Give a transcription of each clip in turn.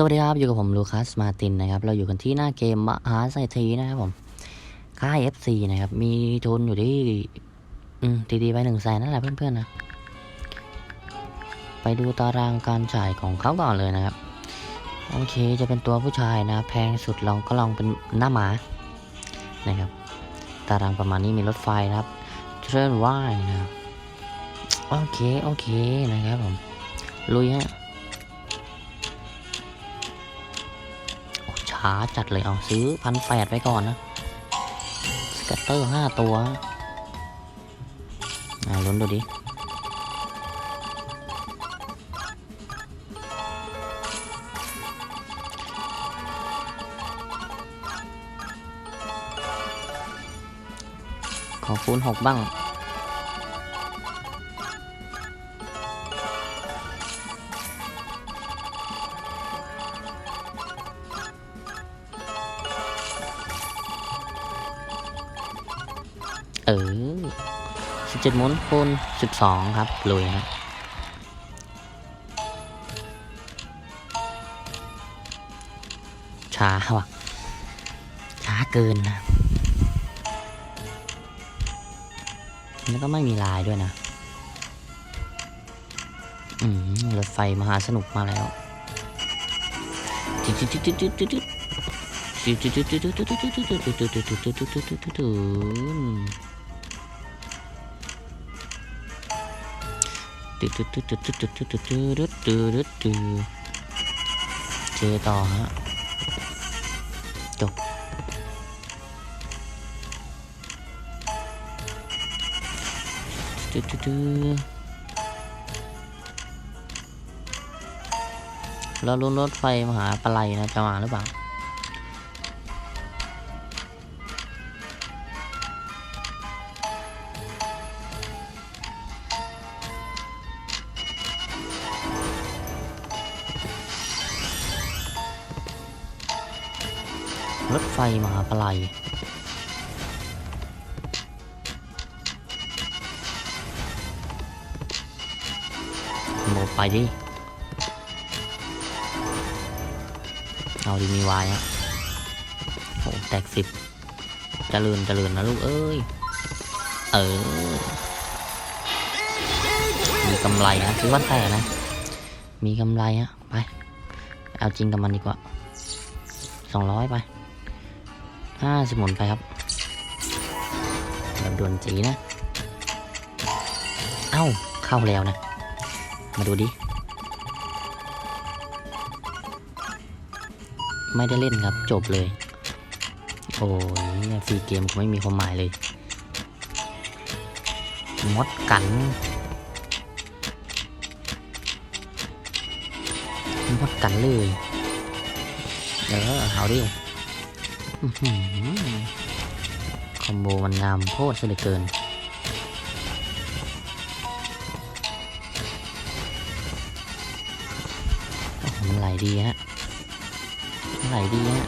สวัสดีครับ อยู่กับผมลูคัสมาตินนะครับ เราอยู่กันที่หน้าเกมมหาเศรษฐีนะครับผมค่าย FC นะครับ มีทุนอยู่ที่ อืมดีๆไปหนึ่งแสนนั่นแหละเพื่อนๆนะ ไปดูตารางการจ่ายของเขาก่อนเลยนะครับ โอเคจะเป็นตัวผู้ชายนะ แพงสุดลองก็ลองเป็นหน้าหมานะครับ ตารางประมาณนี้มีรถไฟนะครับเทรนว่ายนะครับ โอเค โอเคนะครับผม ลุยฮะ ช้าจัดเลยเอาซื้อพันแปดไปก่อนนะสเกตเตอร์ห้าตัวอ่าลุ้นดูดิขอคูณหกบ้าง เออสิบเจ็ดม้วนคูณสิบสองครับลุยฮะช้าว่ะ ช้าเกินนะแล้วก็ไม่มีลายด้วยนะ อืมรถไฟมหาสนุกมาแล้วจิ๊ดจิ๊ดจิ๊ดจิ๊ดจิ๊ดจิ๊ด เจอต่อฮะจบเราลุ้นรถไฟมหาปลัยนะจะมาหรือเปล่า รถไฟมหาปลัยโมไปดิ เอาดีมีวายฮะโอ้แตกสิบจเจริญเจริญนะลูกเอ้ย เออ มีกำไรนะซื้อว่าแต่นะ มีกำไรฮะ ไป เอาจริงกับมันดีกว่าสองร้อยไป ห้าสิบหมุนไปครับแบบด่วนจีนะ เอ้า เข้าแล้วนะ มาดูดิ ไม่ได้เล่นครับ จบเลย โอ้ยฟรีเกมก็ไม่มีความหมายเลย มดกันมดกันเลย เออ เอาดิ คอมโบมันงามโพดซะเหลือเกิน มันไหลดีฮะ ไหลดีฮะ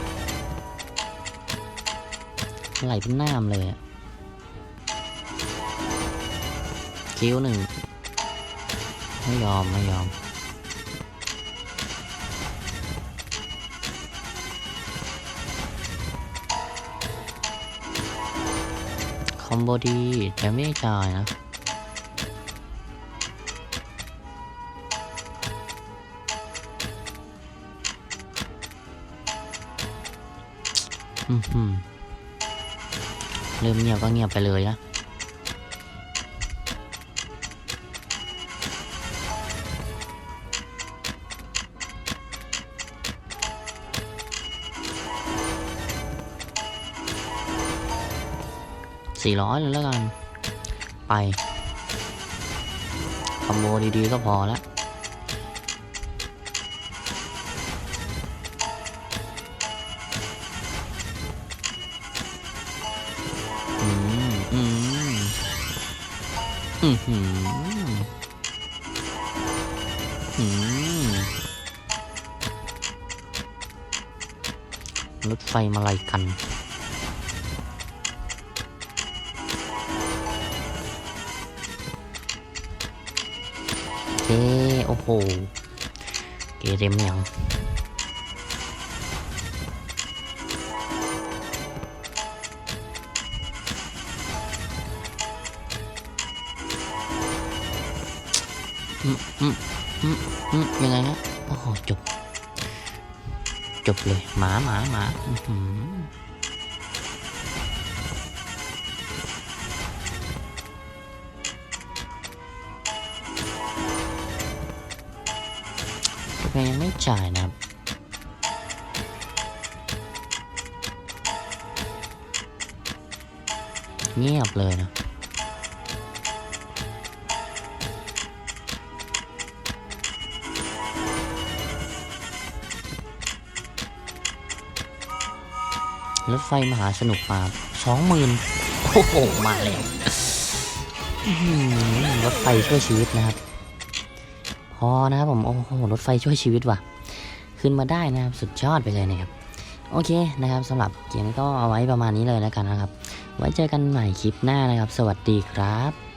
ไหลเป็นน้ำเลยอะคิ้วหนึ่ง ไม่ยอม ไม่ยอม อมโบดี แต่ไม่จ่ายนะอืมหืมเริ่มเงียบก็เงียบไปเลยนะ สี่ร้อยเลยแล้วกัน ไปคอมโบดีๆก็พอละอืมอืมอืมอืมอืมรถไฟมาไล่กัน เกเรมยังยังไงฮะโอ้โหจบ จบเลย หมาหมาหมา ทำไมยังไม่จ่ายนะครับ เงียบเลยนะรถไฟมหาสนุกมาสองหมื่นโอ้โห มาแล้วรถไฟช่วยชีวิตนะครับ พอนะครับผม โอ้โห รถไฟช่วยชีวิตว่ะ ขึ้นมาได้นะครับ สุดยอดไปเลยนะครับ โอเคนะครับสำหรับเกมก็เอาไว้ประมาณนี้เลยแล้วกันนะครับ ไว้เจอกันใหม่คลิปหน้านะครับ สวัสดีครับ